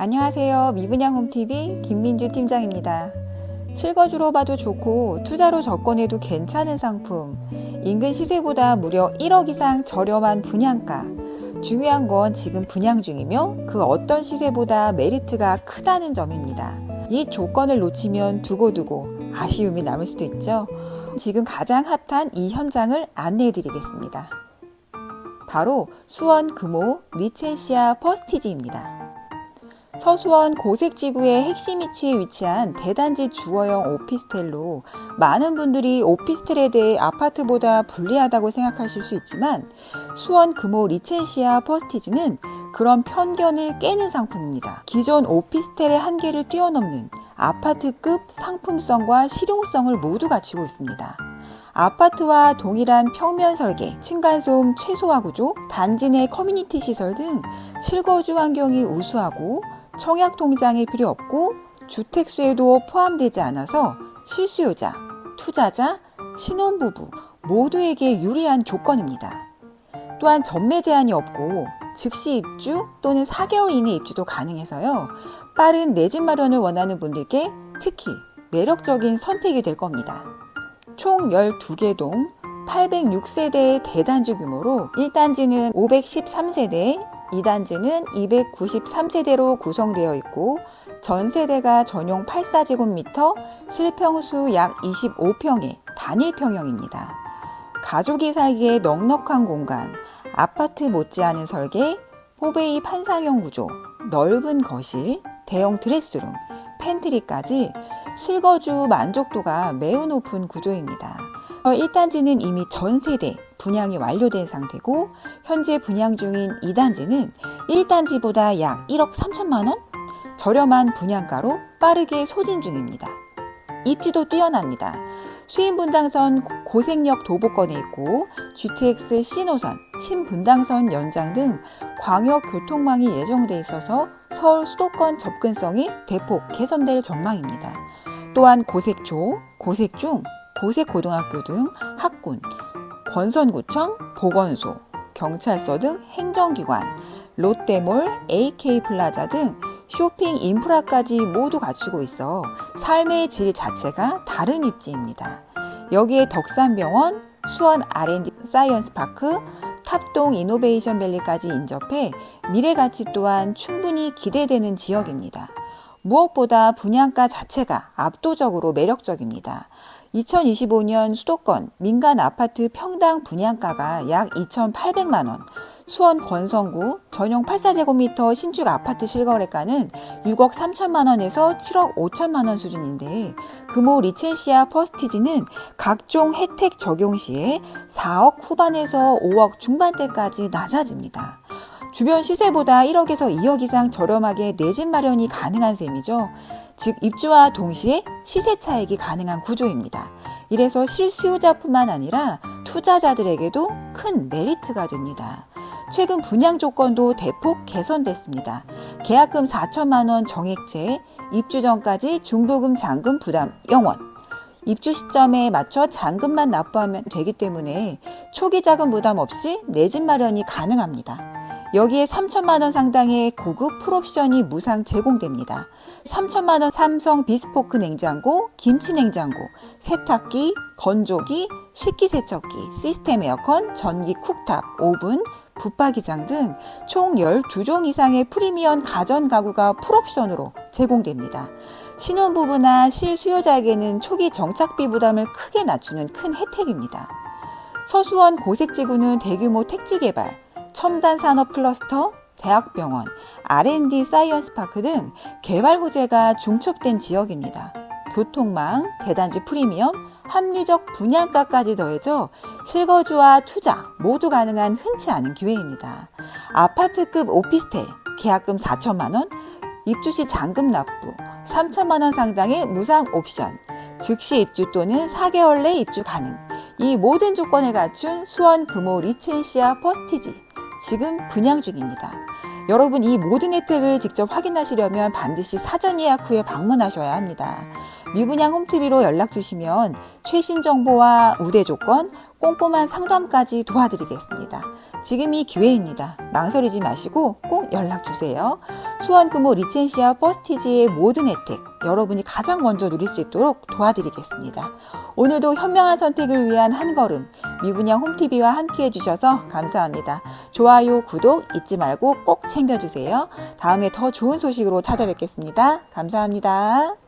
안녕하세요. 미분양 홈TV 김민주 팀장입니다. 실거주로 봐도 좋고 투자로 접근해도 괜찮은 상품. 인근 시세보다 무려 1억 이상 저렴한 분양가. 중요한 건 지금 분양 중이며 그 어떤 시세보다 메리트가 크다는 점입니다. 이 조건을 놓치면 두고두고 아쉬움이 남을 수도 있죠. 지금 가장 핫한 이 현장을 안내해 드리겠습니다. 바로 수원 금호 리첸시아 퍼스티지입니다. 서수원 고색지구의 핵심 위치에 위치한 대단지 주거형 오피스텔로 많은 분들이 오피스텔에 대해 아파트보다 불리하다고 생각하실 수 있지만 수원 금호 리첸시아 퍼스티지는 그런 편견을 깨는 상품입니다. 기존 오피스텔의 한계를 뛰어넘는 아파트급 상품성과 실용성을 모두 갖추고 있습니다. 아파트와 동일한 평면 설계, 층간소음 최소화 구조, 단지 내 커뮤니티 시설 등 실거주 환경이 우수하고 청약 통장이 필요 없고 주택 수에도 포함되지 않아서 실수요자, 투자자, 신혼부부 모두에게 유리한 조건입니다. 또한 전매 제한이 없고 즉시 입주 또는 4개월 이내 입주도 가능해서요. 빠른 내 집 마련을 원하는 분들께 특히 매력적인 선택이 될 겁니다. 총 12개 동 806세대의 대단지 규모로 1단지는 513세대, 2단지는 293세대로 구성되어 있고 전 세대가 전용 84제곱미터, 실평수 약 25평의 단일 평형입니다. 가족이 살기에 넉넉한 공간, 아파트 못지않은 설계, 포베이 판상형 구조, 넓은 거실, 대형 드레스룸, 팬트리까지 실거주 만족도가 매우 높은 구조입니다. 1단지는 이미 전 세대 분양이 완료된 상태고 현재 분양 중인 2단지는 1단지보다 약 1억 3천만 원 저렴한 분양가로 빠르게 소진 중입니다. 입지도 뛰어납니다. 수인분당선 고색역 도보권에 있고 GTX 신호선, 신분당선 연장 등 광역 교통망이 예정돼 있어서 서울 수도권 접근성이 대폭 개선될 전망입니다. 또한 고색초, 고색중, 고색고등학교 등 학군, 권선구청, 보건소, 경찰서 등 행정기관, 롯데몰, AK플라자 등 쇼핑 인프라까지 모두 갖추고 있어 삶의 질 자체가 다른 입지입니다. 여기에 덕산병원, 수원 R&D 사이언스 파크, 탑동 이노베이션 밸리까지 인접해 미래 가치 또한 충분히 기대되는 지역입니다. 무엇보다 분양가 자체가 압도적으로 매력적입니다. 2025년 수도권 민간 아파트 평당 분양가가 약 2,800만 원, 수원 권성구 전용 84제곱미터 신축 아파트 실거래가는 6억 3천만 원에서 7억 5천만 원 수준인데 금호 리첸시아 퍼스티지는 각종 혜택 적용 시에 4억 후반에서 5억 중반대까지 낮아집니다. 주변 시세보다 1억에서 2억 이상 저렴하게 내 집 마련이 가능한 셈이죠. 즉 입주와 동시에 시세 차익이 가능한 구조입니다. 이래서 실수요자뿐만 아니라 투자자들에게도 큰 메리트가 됩니다. 최근 분양 조건도 대폭 개선됐습니다. 계약금 4천만 원 정액제, 입주 전까지 중도금 잔금 부담 0원. 입주 시점에 맞춰 잔금만 납부하면 되기 때문에 초기 자금 부담 없이 내 집 마련이 가능합니다. 여기에 3천만 원 상당의 고급 풀옵션이 무상 제공됩니다. 3천만 원 삼성 비스포크 냉장고, 김치 냉장고, 세탁기, 건조기, 식기세척기, 시스템 에어컨, 전기 쿡탑, 오븐, 붙박이장 등 총 12종 이상의 프리미엄 가전 가구가 풀옵션으로 제공됩니다. 신혼부부나 실수요자에게는 초기 정착비 부담을 크게 낮추는 큰 혜택입니다. 서수원 고색지구는 대규모 택지 개발, 첨단 산업 클러스터, 대학병원, R&D 사이언스 파크 등 개발 호재가 중첩된 지역입니다. 교통망, 대단지 프리미엄, 합리적 분양가까지 더해져 실거주와 투자 모두 가능한 흔치 않은 기회입니다. 아파트급 오피스텔, 계약금 4천만 원, 입주 시 잔금 납부, 3천만 원 상당의 무상 옵션, 즉시 입주 또는 4개월 내 입주 가능. 이 모든 조건을 갖춘 수원 금호 리첸시아 퍼스티지 지금 분양 중입니다. 여러분 이 모든 혜택을 직접 확인하시려면 반드시 사전 예약 후에 방문하셔야 합니다. 미분양 홈TV로 연락 주시면 최신 정보와 우대 조건, 꼼꼼한 상담까지 도와드리겠습니다. 지금 이 기회입니다. 망설이지 마시고 꼭 연락 주세요. 수원 금호 리첸시아 퍼스티지의 모든 혜택 여러분이 가장 먼저 누릴 수 있도록 도와드리겠습니다. 오늘도 현명한 선택을 위한 한 걸음 미분양 홈TV와 함께 해주셔서 감사합니다. 좋아요, 구독 잊지 말고 꼭 챙겨주세요. 다음에 더 좋은 소식으로 찾아뵙겠습니다. 감사합니다.